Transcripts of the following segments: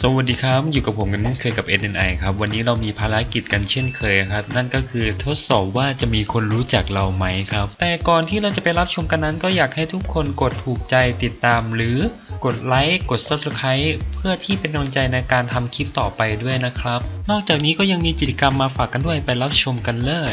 สวัสดีครับ อยู่กับผมกันเคยกับ SNI ครับ วันนี้เรามีภารกิจกันเช่นเคยครับ นั่นก็คือทดสอบว่าจะมีคนรู้จักเราไหมครับ แต่ก่อนที่เราจะไปรับชมกันนั้น ก็อยากให้ทุกคนกดถูกใจติดตาม หรือกดไลค์กด Subscribe เพื่อที่เป็นกำลังใจในการทำคลิปต่อไปด้วยนะครับ นอกจากนี้ก็ยังมีกิจกรรมมาฝากกันด้วยไปรับชมกันเลย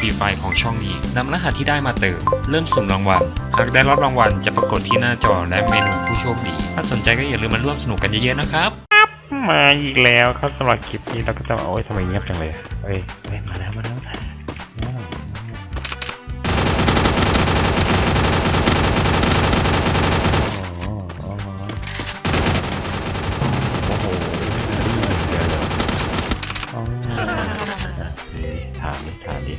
ฟรีไฟล์ของช่องนี้นำรหัสที่ได้มาเติม เริ่มสุ่มรางวัล หากได้รับรางวัลจะปรากฏที่หน้าจอและเมนูผู้โชคดี ถ้าสนใจก็อย่าลืมมาร่วมสนุกกันเยอะๆนะครับมาอีกแล้วครับสำหรับคลิปนี้เราก็จะโอ้ยทำไมเงียบจังเลยเอ้ยมาแล้วมาแล้วโอ้โหโอ้โหโอ้โหเดี๋ยวเลยอ๋ออะนี่ถามดิถามดิ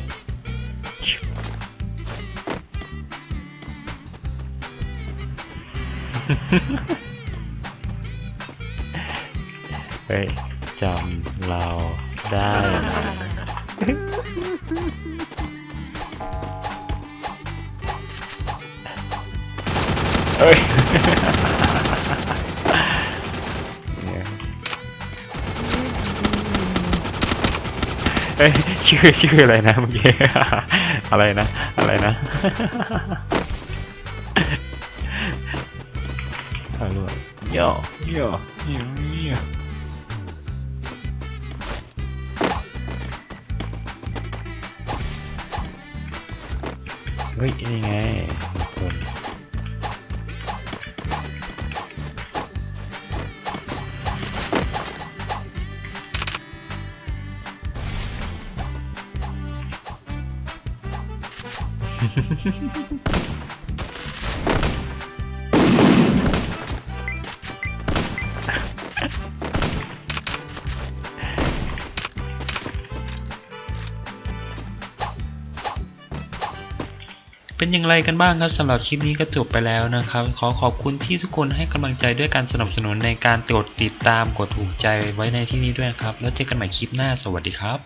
เฮ้ยจำเราได้ไหมเอ้ยเนี่ยเอ้ยชื่อชื่ออะไรนะเมื่อกี้ อะไรนะ อะไรนะ ฮัลโหลโย่โย่โย่โย่เฮ้ยนี่ไงมีคน เป็นอย่างไรกันบ้างครับสำหรับคลิปนี้ก็จบไปแล้วนะครับ ขอขอบคุณที่ทุกคนให้กำลังใจด้วยการสนับสนุนในการกดติดตามกดถูกใจไว้ในที่นี้ด้วยนะครับ แล้วเจอกันใหม่คลิปหน้าสวัสดีครับ